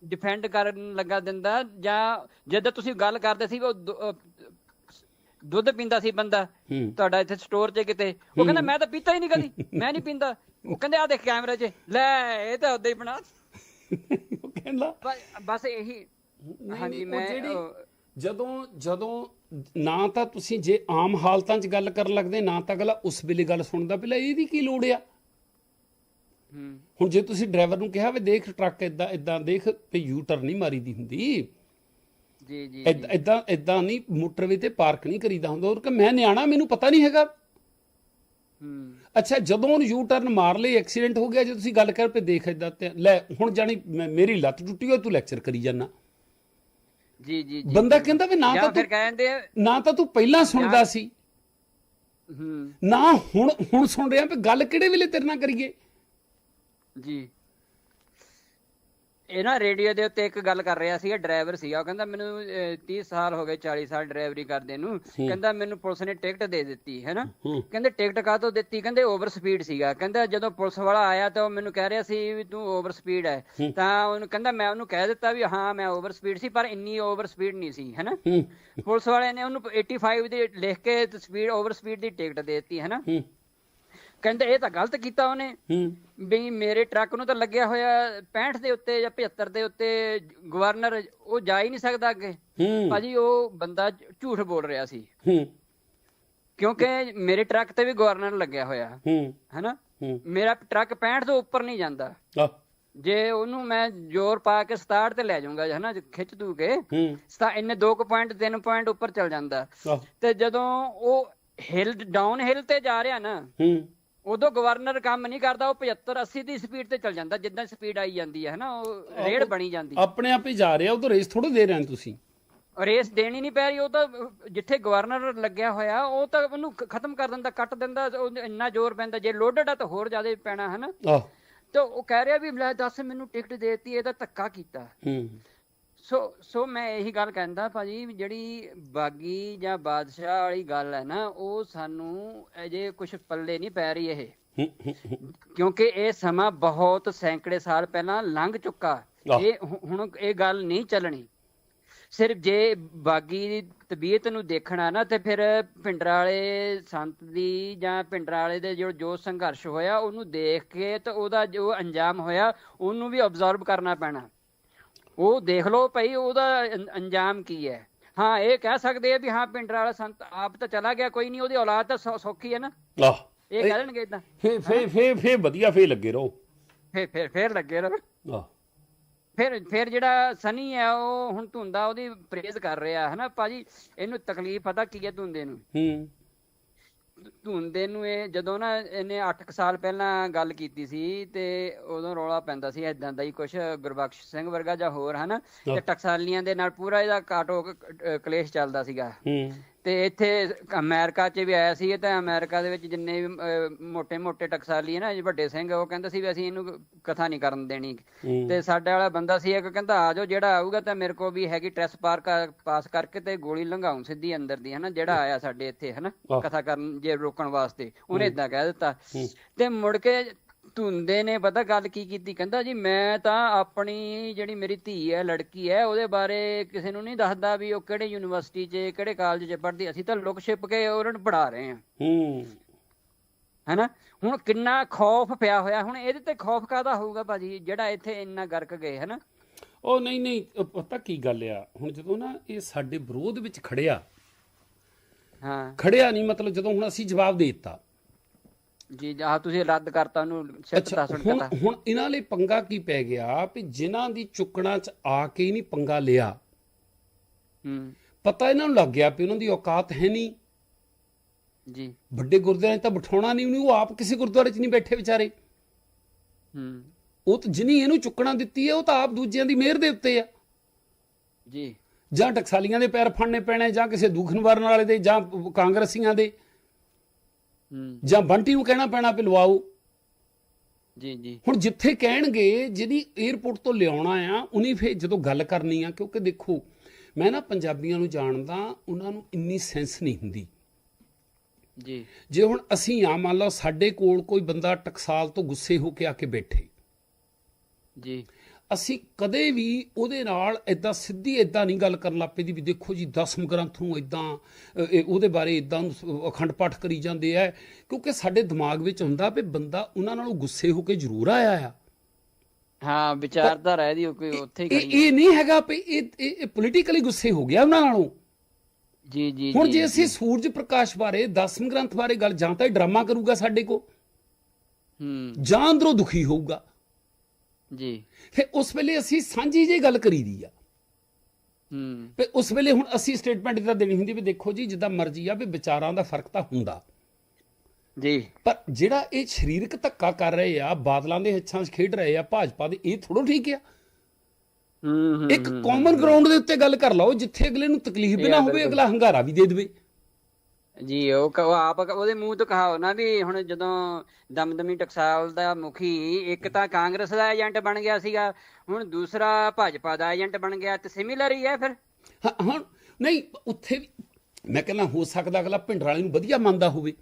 ਡਿਫੈਂਡ ਕਰਨ ਲੱਗਾ ਦਿੰਦਾ ਜਾਂ ਜਦੋਂ ਤੁਸੀਂ ਗੱਲ ਕਰਦੇ ਸੀ ਉਹ ਦੁੱਧ ਪੀਂਦਾ ਸੀ ਬੰਦਾ ਤੁਹਾਡਾ ਇੱਥੇ ਸਟੋਰ 'ਚ ਕਿਤੇ ਉਹ ਕਹਿੰਦਾ ਮੈਂ ਤਾਂ ਪੀਤਾ ਹੀ ਨਹੀਂ ਕਦੀ ਮੈਂ ਨਹੀਂ ਪੀਂਦਾ। ਉਹ ਕਹਿੰਦੇ ਆ ਦੇਖ ਕੈਮਰੇ 'ਚ ਲੈ ਇਹ ਤਾਂ ਉਦਾਂ ਹੀ ਬਣਾ। ਉਹ ਕਹਿੰਦਾ ਬਸ- ਇਹੀ ਨਹੀਂ, ਹਾਂਜੀ ਮੈਂ ਜਦੋਂ ਜਦੋਂ ਨਾ ਤਾਂ ਤੁਸੀਂ ਜੇ ਆਮ ਹਾਲਤਾਂ 'ਚ ਗੱਲ ਕਰਨ ਲੱਗਦੇ ਨਾ ਤਾਂ ਅਗਲਾ ਉਸ ਵੇਲੇ ਗੱਲ ਸੁਣਦਾ ਪਹਿਲਾਂ ਇਹਦੀ ਕੀ ਲੋੜ ਆ? ਹੁਣ ਜੇ ਤੁਸੀਂ ਡਰਾਈਵਰ ਨੂੰ ਕਿਹਾ ਵੀ ਦੇਖ ਟਰੱਕ ਇਦਾਂ ਇਦਾਂ ਦੇਖ ਵੀ ਯੂ ਟਰਨ ਨਹੀਂ ਮਾਰੀ ਦੀ ਹੁੰਦੀ। ਜੀ ਜੀ ਇਦਾਂ ਇਦਾਂ ਨਹੀਂ ਮੋਟਰਵੇ ਤੇ ਪਾਰਕ ਨਹੀਂ ਕਰੀਦਾ ਹੁੰਦਾ। ਉਹ ਕਿ ਮੈਂ ਨਿਆਣਾ ਮੈਨੂੰ ਪਤਾ ਨਹੀਂ ਹੈਗਾ। ਹੂੰ। ਅੱਛਾ ਜਦੋਂ ਉਹਨੂੰ ਯੂ ਟਰਨ ਮਾਰ ਲਈ ਐਕਸੀਡੈਂਟ ਹੋ ਗਿਆ ਜੇ ਤੁਸੀਂ ਗੱਲ ਕਰ ਦੇਖ ਇਦਾਂ ਤੇ ਲੈ ਹੁਣ ਜਾਣੀ ਮੈਂ- ਮੇਰੀ ਲੱਤ ਟੁੱਟੀ ਹੋਈ ਤੂੰ ਲੈਕਚਰ ਕਰੀ ਜਾਂਦਾ ਜੀ ਜੀ ਜੀ ਬੰਦਾ ਕਹਿੰਦਾ ਵੀ ਨਾ ਤਾਂ ਤੂੰ ਕਹਿੰਦੇ ਨਾ ਤਾਂ ਤੂੰ ਪਹਿਲਾਂ ਸੁਣਦਾ ਸੀ। ਹੂੰ। ਨਾ ਹੁਣ ਹੁਣ ਸੁਣ ਰਿਹਾ ਵੀ ਗੱਲ ਕਿਹੜੇ ਵੇਲੇ ਤੇਰੇ ਨਾਲ ਕਰੀਏ? ਜੀ। ਇਹ ਨਾ ਰੇਡੀਓ ਦੇ ਉੱਤੇ ਇੱਕ ਗੱਲ ਕਰ ਰਿਹਾ ਸੀਗਾ ਡਰਾਈਵਰ ਸੀਗਾ। ਉਹ ਕਹਿੰਦਾ ਮੈਨੂੰ ਅਹ, 30 ਸਾਲ ਹੋ ਗਏ 40 ਸਾਲ ਡਰਾਈਵਰੀ ਕਰਦੇ ਨੂੰ। ਕਹਿੰਦਾ ਮੈਨੂੰ ਪੁਲਿਸ ਨੇ ਟਿਕਟ ਦੇ ਦਿੱਤੀ ਹੈ। ਨਾ ਕਹਿੰਦੇ ਟਿਕਟ ਕਾਹਤੋਂ ਦਿੱਤੀ? ਕਹਿੰਦੇ ਓਵਰ ਸਪੀਡ ਸੀਗਾ। ਕਹਿੰਦਾ ਜਦੋਂ ਪੁਲਿਸ ਵਾਲਾ ਆਇਆ ਤਾਂ ਉਹ ਮੈਨੂੰ ਕਹਿ ਰਿਹਾ ਸੀ ਵੀ ਤੂੰ ਓਵਰ ਸਪੀਡ ਹੈ। ਤਾਂ ਉਹਨੂੰ ਕਹਿੰਦਾ ਮੈਂ ਉਹਨੂੰ ਕਹਿ ਦਿੱਤਾ ਵੀ ਹਾਂ ਮੈਂ ਓਵਰ ਸਪੀਡ ਸੀ ਪਰ ਇੰਨੀ ਓਵਰ ਸਪੀਡ ਨਹੀਂ ਸੀ ਹੈਨਾ? ਹੂੰ। ਪੁਲਿਸ ਵਾਲੇ ਨੇ ਉਹਨੂੰ 85 ਦੀ ਲਿਖ ਕੇ ਸਪੀਡ ਓਵਰ ਸਪੀਡ ਦੀ ਟਿਕਟ ਦੇ ਦਿੱਤੀ ਹੈਨਾ? ਕਹਿੰਦੇ ਇਹ ਤਾਂ ਗਲਤ ਕੀਤਾ ਉਹਨੇ। ਹੂੰ। ਵੀ ਮੇਰੇ ਟਰੱਕ ਨੂੰ ਤਾਂ ਲੱਗਿਆ ਹੋਇਆ 65 ਦੇ ਉੱਤੇ ਜਾਂ 75 ਦੇ ਉੱਤੇ ਗਵਰਨਰ ਉਹ ਜਾ ਹੀ ਨਹੀਂ ਸਕਦਾ ਅੱਗੇ। ਹੂੰ। ਭਾਜੀ ਉਹ ਬੰਦਾ ਝੂਠ ਬੋਲ ਰਿਹਾ ਸੀ। ਹੂੰ। ਕਿਉਂਕਿ ਮੇਰੇ ਟਰੱਕ ਤੇ ਵੀ ਗਵਰਨਰ ਲੱਗਿਆ ਹੋਇਆ। ਹੂੰ। ਹੈਨਾ? ਮੇਰਾ ਟਰੱਕ 65 ਤੋਂ ਉੱਪਰ ਨਹੀਂ ਜਾਂਦਾ। ਜੇ ਉਹਨੂੰ ਮੈਂ ਜ਼ੋਰ ਪਾ ਕੇ 67 ਤੇ ਲੈ ਜਾਊਂਗਾ ਹਨਾ? ਖਿੱਚ ਦੂ ਕੇ। ਸਤਾ ਇੰਨੇ 2 ਪੁਆਇੰਟ 3 ਪੁਆਇੰਟ ਉੱਪਰ ਚੱਲ ਜਾਂਦਾ। ਤੇ ਜਦੋਂ ਉਹ ਹਿਲ ਡਾਊਨ ਹਿਲ ਤੇ ਜਾ ਰਿਹਾ ਨਾ ਹੂੰ। ਉਦੋਂ ਗਵਰਨਰ ਕੰਮ ਨਹੀਂ ਕਰਦਾ ਉਹ 75 80 ਦੀ ਸਪੀਡ ਤੇ ਚੱਲ ਜਾਂਦਾ ਜਿੱਦਾਂ ਸਪੀਡ ਆਈ ਜਾਂਦੀ ਹੈ ਹਨਾ ਉਹ ਰੇਡ ਬਣੀ ਜਾਂਦੀ ਆਪਣੇ ਆਪ ਹੀ ਜਾ ਰਿਹਾ ਉਹ ਤਾਂ ਰੇਸ ਥੋੜਾ ਦੇ ਰਹੇ ਤੁਸੀਂ। ਰੇਸ ਦੇਣੀ ਨਹੀਂ ਪੈ ਰਹੀ ਉਹ ਤਾਂ ਜਿੱਥੇ ਗਵਰਨਰ ਲੱਗਿਆ ਹੋਇਆ ਉਹ ਤਾਂ ਉਹਨੂੰ ਖਤਮ ਕਰ ਦਿੰਦਾ ਕੱਟ ਦਿੰਦਾ ਉਹ ਇੰਨਾ ਜ਼ੋਰ ਪੈਂਦਾ ਜੇ ਲੋਡਡ ਆ ਤਾਂ ਹੋਰ ਜ਼ਿਆਦਾ ਪੈਣਾ ਹਨਾ ਆ ਤੇ ਉਹ ਕਹਿ ਰਿਹਾ ਵੀ ਲੈ ਦੱਸ ਮੈਨੂੰ ਟਿਕਟ ਦੇਤੀ ਇਹਦਾ ਧੱਕਾ ਕੀਤਾ। ਹੂੰ। ਸੋ ਸੋ ਮੈਂ ਇਹੀ ਗੱਲ ਕਹਿੰਦਾ ਭਾਜੀ ਜਿਹੜੀ ਬਾਗੀ ਜਾਂ ਬਾਦਸ਼ਾਹ ਵਾਲੀ ਗੱਲ ਹੈ ਨਾ ਉਹ ਸਾਨੂੰ ਅਜੇ ਕੁਝ ਪੱਲੇ ਨਹੀਂ ਪੈ ਰਹੀ ਇਹ। ਕਿਉਂਕਿ ਇਹ ਸਮਾਂ ਬਹੁਤ ਸੈਂਕੜੇ ਸਾਲ ਪਹਿਲਾਂ ਲੰਘ ਚੁੱਕਾ। ਇਹ ਹੁਣ ਇਹ ਗੱਲ ਨਹੀਂ ਚੱਲਣੀ ਸਿਰਫ ਜੇ ਬਾਗੀ ਦੀ ਤਬੀਅਤ ਨੂੰ ਦੇਖਣਾ ਨਾ ਤੇ ਫਿਰ ਪਿੰਡਰਾਂ ਵਾਲੇ ਸੰਤ ਦੀ ਜਾਂ ਪਿੰਡਰਾਂ ਵਾਲੇ ਦੇ ਜੋ ਜੋ ਸੰਘਰਸ਼ ਹੋਇਆ ਉਹਨੂੰ ਦੇਖ ਕੇ ਤੇ ਉਹਦਾ ਜੋ ਅੰਜਾਮ ਹੋਇਆ ਉਹਨੂੰ ਵੀ ਅਬਜ਼ਰਵ ਕਰਨਾ ਪੈਣਾ ਉਹ ਦੇਖ ਲਓ ਭਾਈ ਉਹਦਾ ਅੰਜਾਮ ਕੀ ਹੈ? ਹਾਂ ਇਹ ਕਹਿ ਸਕਦੇ ਆ ਵੀ ਹਾਂ ਪਿੰਡਰਾਂ ਵਾਲਾ ਸੰਤ ਆਪ ਤਾਂ ਚਲਾ ਗਿਆ ਕੋਈ ਨਹੀਂ ਉਹਦੀ ਔਲਾਦ ਤਾਂ ਸੌਖੀ ਹੈ ਨਾ। ਆ ਇਹ ਕਹਿ ਦੇਣਗੇ ਇਦਾਂ ਫੇ ਫੇ ਫੇ ਫੇ ਵਧੀਆ ਫੇ ਲੱਗੇ ਰਹੋ। ਫੇਰ ਫੇਰ ਫੇਰ ਲੱਗੇ ਰਹੋ। ਆ ਫਿਰ ਫਿਰ ਜਿਹੜਾ ਸਨੀ ਹੈ ਉਹ ਹੁਣ ਧੁੰਦਾ ਉਹਦੀ ਪ੍ਰੇਜ਼ ਕਰ ਰਿਹਾ ਹੈ ਨਾ ਭਾਜੀ? ਇਹਨੂੰ ਤਕਲੀਫ ਪਤਾ ਕੀ ਹੈ ਧੁੰਦੇ ਨੂੰ? ਹੂੰ। ਧੁੰਦੇ ਨੂੰ ਇਹ ਜਦੋਂ ਨਾ ਇਹਨੇ 8 ਸਾਲ ਪਹਿਲਾਂ ਗੱਲ ਕੀਤੀ ਸੀ ਤੇ ਉਦੋਂ ਰੌਲਾ ਪੈਂਦਾ ਸੀ ਇਦਾਂ ਦਾ ਹੀ ਕੁਝ ਗੁਰਬਖਸ਼ ਸਿੰਘ ਵਰਗਾ ਜਾਂ ਹੋਰ ਹਨਾ ਤੇ ਟਕਸਾਲੀਆਂ ਦੇ ਨਾਲ ਪੂਰਾ ਇਹਦਾ ਕਾਟੋ ਕਲੇਸ਼ ਚੱਲਦਾ ਸੀਗਾ। ਹੂੰ। ਤੇ ਇੱਥੇ ਅਮਰੀਕਾ 'ਚ ਵੀ ਆਇਆ ਸੀ ਇਹ ਤਾਂ ਅਮਰੀਕਾ ਦੇ ਵਿੱਚ ਜਿੰਨੇ ਵੀ ਮੋٹے-ਮੋٹے ਟਕਸਾਲੀ ਹੈ ਨਾ ਜੀ ਵੱਡੇ ਸਿੰਘ ਉਹ ਕਹਿੰਦੇ ਸੀ ਵੀ ਅਸੀਂ ਇਹਨੂੰ ਕਥਾ ਨਹੀਂ ਕਰਨ ਦੇਣੀ। ਤੇ ਸਾਡੇ ਵਾਲਾ ਬੰਦਾ ਸੀ ਇੱਕ ਕਹਿੰਦਾ ਆ ਜਿਹੜਾ ਆਊਗਾ ਤਾਂ ਮੇਰੇ ਕੋਲ ਵੀ ਹੈਗੀ ਟ੍ਰੈਸ ਪਾਰਕ ਪਾਸ ਕਰਕੇ ਤੇ ਗੋਲੀ ਲੰਘਾਉਂ ਸਿੱਧੀ ਅੰਦਰ ਦੀ ਹਨਾ ਜਿਹੜਾ ਆਇਆ ਸਾਡੇ ਇੱਥੇ ਹਨਾ ਕਥਾ ਕਰਨ ਜੇ ਰੋਕਣ ਵਾਸਤੇ। ਉਹਨੇ ਇਦਾਂ ਕਹਿ ਦਿੱਤਾ। ਤੇ ਮੁੜ ਕੇ ਧੁੰਦੇ ਨੇ ਪਤਾ ਗੱਲ ਕੀ ਕੀਤੀ? ਕਹਿੰਦਾ ਜੀ ਮੈਂ ਤਾਂ ਆਪਣੀ ਜਿਹੜੀ ਮੇਰੀ ਧੀ ਹੈ ਲੜਕੀ ਹੈ ਉਹਦੇ ਬਾਰੇ ਕਿਸੇ ਨੂੰ ਨਹੀਂ ਦੱਸਦਾ ਵੀ ਉਹ ਕਿਹੜੇ ਯੂਨੀਵਰਸਿਟੀ 'ਚ ਕਿਹੜੇ ਕਾਲਜ 'ਚ ਪੜ੍ਹਦੀ ਅਸੀਂ ਤਾਂ ਲੁਕ ਛਿਪ ਕੇ ਉਹਨਾਂ ਨੂੰ ਪੜ੍ਹਾ ਰਹੇ ਹਾਂ। ਹੂੰ। ਹੈਨਾ? ਹੁਣ ਕਿੰਨਾ ਖੌਫ ਪਿਆ ਹੋਇਆ। ਹੁਣ ਇਹਦੇ ਤੇ ਖੌਫ ਕਾਦਾ ਹੋਊਗਾ ਭਾਜੀ? ਜਿਹੜਾ ਇੱਥੇ ਇੰਨਾ ਗਰਕ ਗਏ ਹੈਨਾ? ਉਹ ਨਹੀਂ ਨਹੀਂ ਪਤਾ ਕੀ ਗੱਲ ਆ? ਹੁਣ ਜਦੋਂ ਨਾ ਇਹ ਸਾਡੇ ਵਿਰੋਧ ਵਿੱਚ ਖੜਿਆ ਹਾਂ। ਖੜਿਆ ਨਹੀਂ ਮਤਲਬ ਜਦੋਂ ਹੁਣ ਅਸੀਂ ਜਵਾਬ ਦੇ ਦਿੱਤਾ। ਜੀ ਆ ਤੁਸੀਂ ਰੱਦ ਕਰਤਾ ਉਹਨੂੰ ਸਿੱਧਤਾ ਸੁਣ ਹੁਣ ਕਹਤਾ ਹੁਣ ਇਹਨਾਂ ਲਈ ਪੰਗਾ ਕੀ ਪੈ ਗਿਆ ਵੀ ਜਿਨ੍ਹਾਂ ਦੀ ਚੁੱਕਣਾ ਚ ਆ ਕੇ ਹੀ ਨਹੀਂ ਪੰਗਾ ਲਿਆ? ਹੂੰ। ਪਤਾ ਇਹਨਾਂ ਨੂੰ ਲੱਗ ਗਿਆ ਵੀ ਉਹਨਾਂ ਦੀ ਔਕਾਤ ਹੈ ਨਹੀਂ। ਜੀ। ਵੱਡੇ ਗੁਰਦੁਆਰੇ ਤਾਂ ਬਿਠਾਉਣਾ ਨਹੀਂ ਉਹਨੂੰ ਉਹ ਆਪ ਕਿਸੇ ਗੁਰਦੁਆਰੇ 'ਚ ਨਹੀਂ ਬੈਠੇ ਵਿਚਾਰੇ। ਹੂੰ। ਉਹ ਤਾਂ ਜਿਨੀ ਇਹਨੂੰ ਚੁੱਕਣਾ ਦਿੱਤੀ ਹੈ ਉਹ ਤਾਂ ਆਪ ਦੂਜਿਆਂ ਦੀ ਮਿਹਰ ਦੇ ਉੱਤੇ ਆ। ਜੀ। ਜਾਂ ਟਕਸਾਲੀਆਂ ਦੇ ਪੈਰ ਫੜਨੇ ਪੈਣੇ ਜਾਂ ਕਿਸੇ ਦੁੱਖ ਨਿਵਾਰਨ ਵਾਲੇ ਦੇ ਜਾਂ ਕਾਂਗਰਸੀਆਂ ਦੇ। ਜਾਂ ਬੰਟੀ ਨੂੰ ਕਹਿਣਾ ਪੈਣਾ ਵੀ ਲਵਾਓ। ਜੀ ਜੀ। ਹੁਣ ਜਿੱਥੇ ਕਹਿਣਗੇ ਜਿਹਦੀ 에어ਪੋਰਟ ਤੋਂ ਲਿਆਉਣਾ ਆ ਉਨੀ ਫੇ ਜਦੋਂ ਗੱਲ ਕਰਨੀ ਆ ਕਿਉਂਕਿ ਦੇਖੋ ਮੈਂ ਨਾ ਪੰਜਾਬੀਆਂ ਨੂੰ ਜਾਣਦਾ ਉਹਨਾਂ ਨੂੰ ਇੰਨੀ ਸੈਂਸ ਨਹੀਂ ਹੁੰਦੀ। ਜੀ। ਜੇ ਹੁਣ ਅਸੀਂ ਆ ਮੰਨ ਲਓ ਸਾਡੇ ਕੋਲ ਕੋਈ ਬੰਦਾ ਟਕਸਾਲ ਤੋਂ ਗੁੱਸੇ ਹੋ ਕੇ ਆ ਕੇ ਬੈਠੇ। ਜੀ। ਅਸੀਂ ਕਦੇ ਵੀ ਉਹਦੇ ਨਾਲ ਇਦਾਂ ਸਿੱਧੀ ਇਦਾਂ ਨਹੀਂ ਗੱਲ ਕਰਨ ਲੱਪੇ ਦੀ ਵੀ ਦੇਖੋ ਜੀ ਦਸਮ ਗ੍ਰੰਥ ਨੂੰ ਇਦਾਂ ਉਹਦੇ ਬਾਰੇ ਇਦਾਂ ਅਖੰਡ ਪਾਠ ਕਰੀ ਜਾਂਦੇ ਆ। ਕਿਉਂਕਿ ਸਾਡੇ ਦਿਮਾਗ ਵਿੱਚ ਹੁੰਦਾ ਵੀ ਬੰਦਾ ਉਹਨਾਂ ਨਾਲੋਂ ਗੁੱਸੇ ਹੋ ਕੇ ਜ਼ਰੂਰ ਆਇਆ ਆ। ਹਾਂ ਵਿਚਾਰਧਾਰਾ ਇਹਦੀ ਕੋਈ ਉੱਥੇ ਹੀ ਇਹ ਨਹੀਂ ਹੈਗਾ ਵੀ ਇਹ ਇਹ ਪੋਲੀਟੀਕਲੀ ਗੁੱਸੇ ਹੋ ਗਿਆ ਉਹਨਾਂ ਨਾਲੋਂ। ਜੀ ਜੀ ਹੁਣ ਜੀ, ਅਸੀਂ ਸੂਰਜ ਪ੍ਰਕਾਸ਼ ਬਾਰੇ ਦਸਮ ਗ੍ਰੰਥ ਬਾਰੇ ਗੱਲ ਜਾਂ ਤਾਂ ਇਹ ਡਰਾਮਾ ਕਰੂਗਾ ਸਾਡੇ ਕੋ ਹੂੰ। ਜਾਂ ਅੰਦਰੋਂ ਦੁਖੀ ਹੋਊਗਾ। ਜੀ। ਫਿਰ ਉਸ ਵੇਲੇ ਅਸੀਂ ਸਾਂਝੀ ਜੇ ਗੱਲ ਕਰੀਦੀ ਆ। ਹੂੰ। ਵੀ ਉਸ ਵੇਲੇ ਹੁਣ ਅਸੀਂ ਸਟੇਟਮੈਂਟ ਇਦਾਂ ਦੇਣੀ ਹੁੰਦੀ ਵੀ ਦੇਖੋ ਜੀ ਜਿੱਦਾਂ ਮਰਜ਼ੀ ਆ ਵੀ ਵਿਚਾਰਾਂ ਦਾ ਫ਼ਰਕ ਤਾਂ ਹੁੰਦਾ। ਜੀ। ਪਰ ਜਿਹੜਾ ਇਹ ਸਰੀਰਕ ਧੱਕਾ ਕਰ ਰਹੇ ਆ ਬਾਦਲਾਂ ਦੇ ਹਿੱਛਾਂ 'ਚ ਖੇਡ ਰਹੇ ਆ ਭਾਜਪਾ ਦੇ ਇਹ ਥੋੜੋ ਠੀਕ ਆ। ਹੂੰ ਹੂੰ ਇੱਕ ਕਾਮਨ ਗਰਾਊਂਡ ਦੇ ਉੱਤੇ ਗੱਲ ਕਰ ਲਓ ਜਿੱਥੇ ਅਗਲੇ ਨੂੰ ਤਕਲੀਫ ਵੀ ਨਾ ਹੋਵੇ ਅਗਲਾ ਹੰਗਾਰਾ ਵੀ ਦੇ ਦੇਵੇ। ਜੀ ਉਹ ਕ- ਉਹ ਆਪ ਉਹਦੇ ਮੂੰਹ ਤੋਂ ਕਹਾਓ ਨਾ ਵੀ ਹੁਣ ਜਦੋਂ ਦਮਦਮੀ ਟਕਸਾਲ ਦਾ ਮੁਖੀ ਇੱਕ ਤਾਂ ਕਾਂਗਰਸ ਦਾ ਏਜੰਟ ਬਣ ਗਿਆ ਸੀਗਾ ਹੁਣ ਦੂਸਰਾ ਭਾਜਪਾ ਦਾ ਏਜੰਟ ਬਣ ਗਿਆ ਤੇ ਸਿਮਿਲਰ ਹੀ ਹੈ ਫਿਰ। ਹੁਣ ਨਹੀਂ ਉੱਥੇ ਵੀ ਮੈਂ ਕਹਿੰਦਾ ਹੋ ਸਕਦਾ ਅਗਲਾ ਭਿੰਡਰ ਵਾਲੇ ਨੂੰ ਵਧੀਆ ਮੰਨਦਾ ਹੋਵੇ।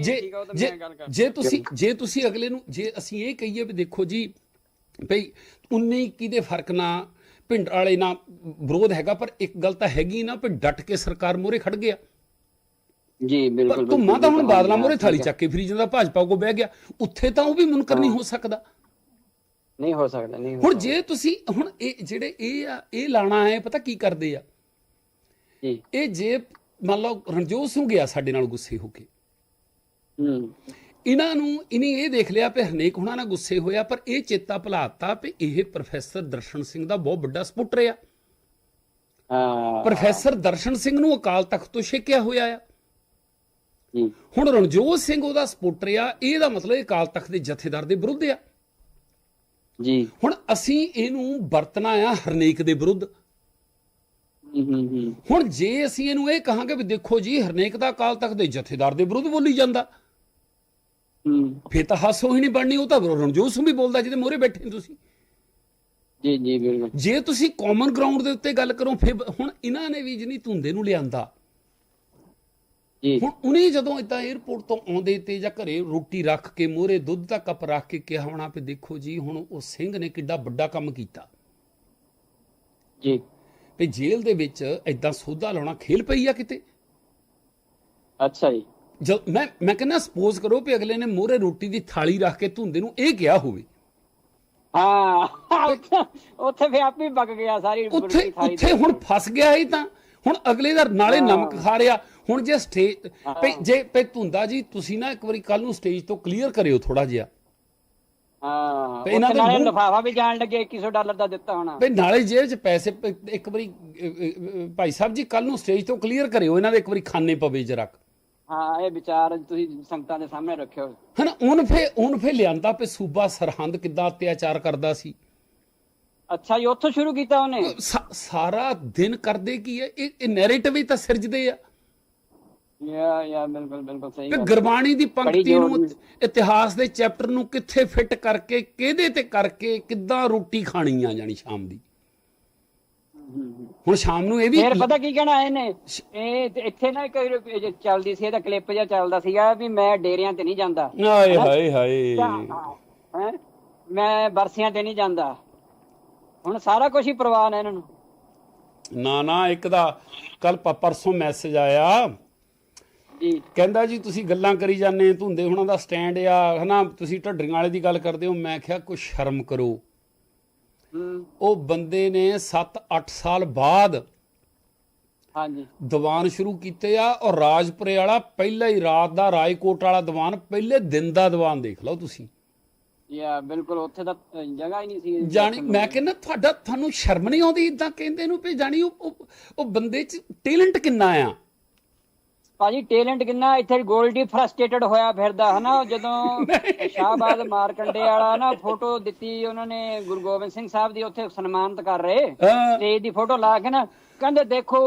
ਜੇ ਜੇ ਤੁਸੀਂ ਜੇ ਤੁਸੀਂ ਅਗਲੇ ਨੂੰ ਜੇ ਅਸੀਂ ਇਹ ਕਹੀਏ ਵੀ ਦੇਖੋ ਜੀ ਭਈ 19 21 ਦੇ ਫ਼ਰਕ ਨਾਲ ਪਿੰਡ ਵਾਲੇ ਨਾਲ ਵਿਰੋਧ ਹੈਗਾ ਪਰ ਇੱਕ ਗੱਲ ਤਾਂ ਹੈਗੀ ਨਾ ਵੀ ਡਟ ਕੇ ਸਰਕਾਰ ਮੋਰੇ ਖੜ ਗਿਆ। ਜੀ ਬਿਲਕੁਲ ਧੁੰਮਾ ਤਾਂ ਹੁਣ ਬਾਦਲਾਂ ਮੋਰੇ ਥਾਲੀ ਚੱਕ ਕੇ ਫਰੀ ਜਾਂਦਾ ਭਾਜਪਾ ਕੋ ਬਹਿ ਗਿਆ ਉੱਥੇ ਤਾਂ ਉਹ ਵੀ ਮੁਨਕਰ ਨਹੀਂ ਹੋ। ਸਕਦਾ। ਨਹੀਂ ਹੋ ਸਕਦਾ ਨਹੀਂ ਹੁਣ ਜੇ ਤੁਸੀਂ ਹੁਣ ਇਹ ਜਿਹੜੇ ਇਹ ਆ ਇਹ ਲਾਣਾ ਹੈ ਪਤਾ ਕੀ ਕਰਦੇ ਆ? ਜੀ। ਇਹ ਜੇ ਮੰਨ ਲਓ ਰਣਜੋਤ ਸਿੰਘ ਗਿਆ ਸਾਡੇ ਨਾਲ ਗੁੱਸੇ ਹੋ ਕੇ। ਹੂੰ। ਇਹਨਾਂ ਨੂੰ ਇਨੀ ਇਹ ਦੇਖ ਲਿਆ ਕਿ ਹਰਨੇਕ ਹੁਣਾਂ ਨਾਲ ਗੁੱਸੇ ਹੋਇਆ ਪਰ ਇਹ ਚੇਤਾ ਭੁਲਾਤਾ ਕਿ ਇਹ ਪ੍ਰੋਫੈਸਰ ਦਰਸ਼ਨ ਸਿੰਘ ਦਾ ਬਹੁਤ ਵੱਡਾ ਸਪੋਰਟਰ ਆ। ਪ੍ਰੋਫੈਸਰ ਦਰਸ਼ਨ ਸਿੰਘ ਨੂੰ ਅਕਾਲ ਤਖਤ ਤੋਂ ਛੇਕਿਆ ਹੋਇਆ ਆ। ਹੁਣ ਰਣਜੋਤ ਸਿੰਘ ਉਹਦਾ ਸਪੋਰਟਰ ਆ ਇਹਦਾ ਮਤਲਬ ਇਹ ਅਕਾਲ ਤਖਤ ਦੇ ਜਥੇਦਾਰ ਦੇ ਵਿਰੁੱਧ ਆ। ਜੀ। ਹੁਣ ਅਸੀਂ ਇਹਨੂੰ ਵਰਤਣਾ ਆ ਹਰਨੇਕ ਦੇ ਵਿਰੁੱਧ। ਹੂੰ ਹੂੰ ਹੂੰ। ਹੁਣ ਜੇ ਅਸੀਂ ਇਹਨੂੰ ਇਹ ਕਹਾਂਗੇ ਵੀ ਦੇਖੋ ਜੀ ਹਰਨੇਕ ਦਾ ਅਕਾਲ ਤਖਤ ਦੇ ਜਥੇਦਾਰ ਦੇ ਵਿਰੁੱਧ ਬੋਲੀ ਜਾਂਦਾ। ਹੂੰ। ਫੇਰ ਤਾਂ ਹਾਸੋ ਹੀ ਨਹੀਂ ਬਣਨੀ ਉਹ ਤਾਂ ਰਣਜੋਤ ਸਿੰਘ ਵੀ ਬੋਲਦਾ ਜਿਹਦੇ ਮੋਰੇ ਬੈਠੇ ਤੁਸੀਂ। ਜੀ ਜੀ ਬਿਲਕੁਲ। ਜੇ ਤੁਸੀਂ ਕਾਮਨ ਗਰਾਊਂਡ ਦੇ ਉੱਤੇ ਗੱਲ ਕਰੋ ਫਿਰ ਹੁਣ ਇਹਨਾਂ ਨੇ ਵੀ ਜਿਹਨੀ ਧੁੰਦੇ ਨੂੰ ਲਿਆਂਦਾ ਹੁਣ ਉਹਨੇ ਜਦੋਂ ਇਦਾਂ 에어ਪੋਰਟ ਤੋਂ ਆਉਂਦੇ ਤੇ ਜਾਂ ਘਰੇ ਰੋਟੀ ਰੱਖ ਕੇ ਮੋਹਰੇ ਦੁੱਧ ਦਾ ਕੱਪ ਰੱਖ ਕੇ ਕਿਹਾ ਹੋਣਾ ਵੀ ਦੇਖੋ ਜੀ ਹੁਣ ਉਹ ਸਿੰਘ ਨੇ ਕਿੱਡਾ ਵੱਡਾ ਕੰਮ ਕੀਤਾ। ਜੀ। ਵੀ ਜੇਲ੍ਹ ਦੇ ਵਿੱਚ ਇਦਾਂ ਸੋਧਾ ਲਾਉਣਾ ਖੇਲ ਪਈ ਆ ਕਿਤੇ? ਅੱਛਾ ਜੀ। ਜਦ ਮੈਂ ਮੈਂ ਕਹਿੰਦਾ ਸਪੋਜ਼ ਕਰੋ ਵੀ ਅਗਲੇ ਨੇ ਮੋਹਰੇ ਰੋਟੀ ਦੀ ਥਾਲੀ ਰੱਖ ਕੇ ਧੁੰਦੇ ਨੂੰ ਇਹ ਕਿਹਾ ਹੋਵੇ। ਹਾਂ ਉੱਥੇ- ਫੇ ਆਪੇ ਵਗ ਗਿਆ ਸਾਰੀ ਬੁਰਕੀ ਥਾਲੀ ਉੱਥੇ ਹੁਣ ਫਸ ਗਿਆ ਇਹ ਤਾਂ। ਹੁਣ ਅਗਲੇ ਦਾ ਨਾਲੇ ਨਮਕ ਖਾ ਰਿਆ ਹੁਣ ਜੇ ਸਟੇਜ ਪਈ ਜੇ ਪਈ ਧੁੰਦਾ ਜੀ ਤੁਸੀਂ ਨਾ ਇੱਕ ਵਾਰੀ ਕੱਲ ਨੂੰ ਸਟੇਜ ਤੋਂ ਕਲੀਅਰ ਕਰਿਓ ਥੋੜਾ ਜਿਹਾ। ਹਾਂ ਇਹਨਾਂ ਦੇ ਨਾਲੇ ਲਫਾਫਾ ਵੀ ਜਾਣ ਲੱਗੇ 2100 ਡਾਲਰ ਦਾ ਦਿੱਤਾ ਹੋਣਾ। ਵੀ ਨਾਲੇ ਜੇਬ 'ਚ ਪੈਸੇ ਇੱਕ ਵਾਰੀ ਭਾਈ ਸਾਹਿਬ ਜੀ ਕੱਲ ਨੂੰ ਸਟੇਜ ਤੋਂ ਕਲੀਅਰ ਕਰਿਓ ਇਹਨਾਂ ਦੇ ਇੱਕ ਵਾਰੀ ਖਾਨੇ ਪਵੇ ਜਰਾ ਹਾਂ ਇਹ ਵਿਚਾਰ ਤੁਸੀਂ ਸੰਗਤਾਂ ਦੇ ਸਾਹਮਣੇ ਰੱਖਿਓ। ਹਨਾ ਉਹਨ ਫੇ ਉਹਨ ਫੇ ਲਿਆਂਦਾ ਪੇ ਸੂਬਾ ਸਰਹੰਦ ਕਿੱਦਾਂ ਅਤਿਆਚਾਰ ਕਰਦਾ ਸੀ। ਅੱਛਾ ਜੀ ਉੱਥੋਂ ਸ਼ੁਰੂ ਕੀਤਾ ਉਹਨੇ? ਸਾਰਾ ਦਿਨ ਕਰਦੇ ਕੀ ਹੈ ਇਹ ਇਹ ਨੈਰੇਟਿਵ ਹੀ ਤਾਂ ਸਿਰਜਦੇ ਆ। ਯਾ ਯਾ ਬਿਲਕੁਲ ਬਿਲਕੁਲ ਸਹੀ ਗੱਲ। ਗੁਰਬਾਣੀ ਦੀ ਪੰਕਤੀ ਨੂੰ ਇਤਿਹਾਸ ਦੇ ਚੈਪਟਰ ਨੂੰ ਕਿੱਥੇ ਫਿੱਟ ਕਰਕੇ ਕਿਹਦੇ ਤੇ ਕਰਕੇ ਕਿੱਦਾਂ ਰੋਟੀ ਖਾਣੀ ਆ ਜਾਣੀ ਸ਼ਾਮ ਦੀ। ਹੁਣ ਸ਼ਾਮ ਨੂੰ ਇਹ ਵੀ ਫਿਰ ਪਤਾ ਕੀ ਕਹਿਣਾ ਇਹਨੇ? ਇਹ ਤੇ ਇੱਥੇ ਨਾ ਇੱਕ ਇਹ ਚੱਲਦੀ ਸੀ ਇਹਦਾ ਕਲਿੱਪ ਜਿਹਾ ਚੱਲਦਾ ਸੀਗਾ ਵੀ ਮੈਂ ਡੇਰਿਆਂ ਤੇ ਨਹੀਂ ਜਾਂਦਾ। ਆਏ ਹਾਏ ਹਾਏ। ਹੈ? ਮੈਂ ਬਰਸੀਆਂ ਤੇ ਨਹੀਂ ਜਾਂਦਾ। ਹੁਣ ਸਾਰਾ ਕੁਝ ਹੀ ਪ੍ਰਵਾਨ ਹੈ ਇਹਨਾਂ ਨੂੰ। ਨਾ ਨਾ ਇੱਕ ਦਾ ਕੱਲ ਪਰਸੋਂ ਮੈਸੇਜ ਆਇਆ। ਜੀ। ਕਹਿੰਦਾ ਜੀ ਤੁਸੀਂ ਗੱਲਾਂ ਕਰੀ ਜਾਂਦੇ ਧੁੰਦੇ ਹੁਣਾਂ ਦਾ ਸਟੈਂਡ ਆ ਹਨਾ ਤੁਸੀਂ ਢੱਡਰੀਆਂ ਵਾਲੇ ਦੀ ਗੱਲ ਕਰਦੇ ਹੋ ਮੈਂ ਕਿਹਾ ਕੁਛ ਸ਼ਰਮ ਕਰੋ। ਉਹ ਬੰਦੇ ਨੇ 7-8 ਸਾਲ ਬਾਅਦ ਹਾਂਜੀ। ਦੀਵਾਨ ਸ਼ੁਰੂ ਕੀਤੇ ਆ ਔਰ ਰਾਜਪੁਰੇ ਵਾਲਾ ਪਹਿਲਾ ਹੀ ਰਾਤ ਦਾ ਰਾਜਕੋਟ ਵਾਲਾ ਦੀਵਾਨ ਪਹਿਲੇ ਦਿਨ ਦਾ ਦੀਵਾਨ ਦੇਖ ਲਓ ਤੁਸੀਂ। ਯਾ ਬਿਲਕੁਲ ਉੱਥੇ ਤਾਂ ਅ, ਜਗ੍ਹਾ ਹੀ ਨਹੀਂ ਸੀ ਜਾਣੀ ਮੈਂ ਕਹਿੰਦਾ ਤੁਹਾਡਾ ਤੁਹਾਨੂੰ ਸ਼ਰਮ ਨਹੀਂ ਆਉਂਦੀ ਇਦਾਂ ਕਹਿੰਦੇ ਨੂੰ ਵੀ ਜਾਣੀ ਉਹ ਉਹ- ਬੰਦੇ 'ਚ ਟੈਲੈਂਟ ਕਿੰਨਾ ਆ? ਭਾਜੀ ਟੈਲੈਂਟ ਕਿੰਨਾ? ਇੱਥੇ ਗੋਲਡੀ ਫਰਸਟ੍ਰੇਟਡ ਹੋਇਆ ਫਿਰਦਾ ਹਨਾ? ਜਦੋਂ ਸ਼ਾਹਬਾਦ ਮਾਰਕੰਡੇ ਵਾਲਾ ਨਾ ਫੋਟੋ ਦਿੱਤੀ ਉਹਨਾਂ ਨੇ ਗੁਰੂ ਗੋਬਿੰਦ ਸਿੰਘ ਸਾਹਿਬ ਦੀ ਉੱਥੇ ਸਨਮਾਨਿਤ ਕਰ ਰਹੇ। ਸਟੇਜ ਦੀ ਫੋਟੋ ਲਾ ਕੇ ਨਾ ਕਹਿੰਦੇ ਦੇਖੋ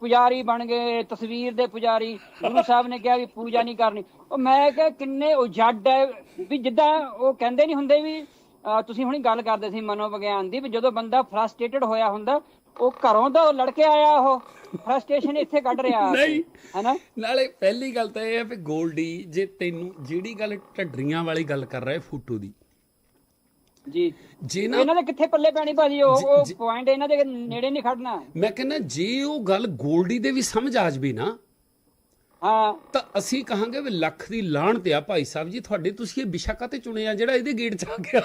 ਪੁਜਾਰੀ ਬਣ ਗਏ ਤਸਵੀਰ ਦੇ ਪੁਜਾਰੀ। ਗੁਰੂ ਸਾਹਿਬ ਨੇ ਕਿਹਾ ਵੀ ਪੂਜਾ ਨਹੀਂ ਕਰਨੀ। ਉਹ ਮੈਂ ਕਿਹਾ ਕਿੰਨੇ ਉਜੱਡ ਹੈ ਵੀ ਜਿੱਦਾਂ ਉਹ ਕਹਿੰਦੇ ਨਹੀਂ ਹੁੰਦੇ ਵੀ ਤੁਸੀਂ ਹੁਣੀ ਗੱਲ ਕਰਦੇ ਸੀ ਮਨੋਵਿਗਿਆਨ ਦੀ ਵੀ ਜਦੋਂ ਬੰਦਾ ਫਰਸਟ੍ਰੇਟਡ ਹੋਇਆ ਹੁੰਦਾ ਉਹ ਘਰੋਂ ਤਾਂ ਲੜ ਕੇ ਆਇਆ ਉਹ। ਫਰਸਟ੍ਰੇਸ਼ਨ ਇੱਥੇ ਕੱਢ ਰਿਹਾ ਨਹੀਂ। ਹੈਨਾ? ਨਾਲੇ ਪਹਿਲੀ ਗੱਲ ਤਾਂ ਇਹ ਹੈ ਵੀ ਗੋਲਡੀ ਜੇ ਤੈਨੂੰ ਜਿਹੜੀ ਗੱਲ ਢੱਡਰੀਆਂ ਵਾਲੀ ਗੱਲ ਕਰ ਰਿਹਾ ਫੋਟੋ ਦੀ। ਜੀ। ਜੇ ਨਾ ਇਹਨਾਂ ਦੇ ਕਿੱਥੇ ਪੱਲੇ ਪੈਣੀ ਭਾਜੀ? ਉਹ ਉਹ ਪੁਆਇੰਟ ਇਹਨਾਂ ਦੇ ਨੇੜੇ ਨਹੀਂ ਖੜਨਾ। ਮੈਂ ਕਹਿੰਦਾ ਜੇ ਉਹ ਗੱਲ ਗੋਲਡੀ ਦੇ ਵੀ ਸਮਝ ਆ ਜਵੇ ਨਾ ਹਾਂ। ਤਾਂ ਅਸੀਂ ਕਹਾਂਗੇ ਵੀ ਲੱਖ ਦੀ ਲਾਹਣ ਤੇ ਆ ਭਾਈ ਸਾਹਿਬ ਜੀ ਤੁਹਾਡੇ ਤੁਸੀਂ ਇਹ ਵਿਸ਼ਾ ਕਾਤੇ ਚੁਣਿਆ ਜਿਹੜਾ ਇਹਦੇ ਗੇਟ 'ਚ ਆ ਗਿਆ?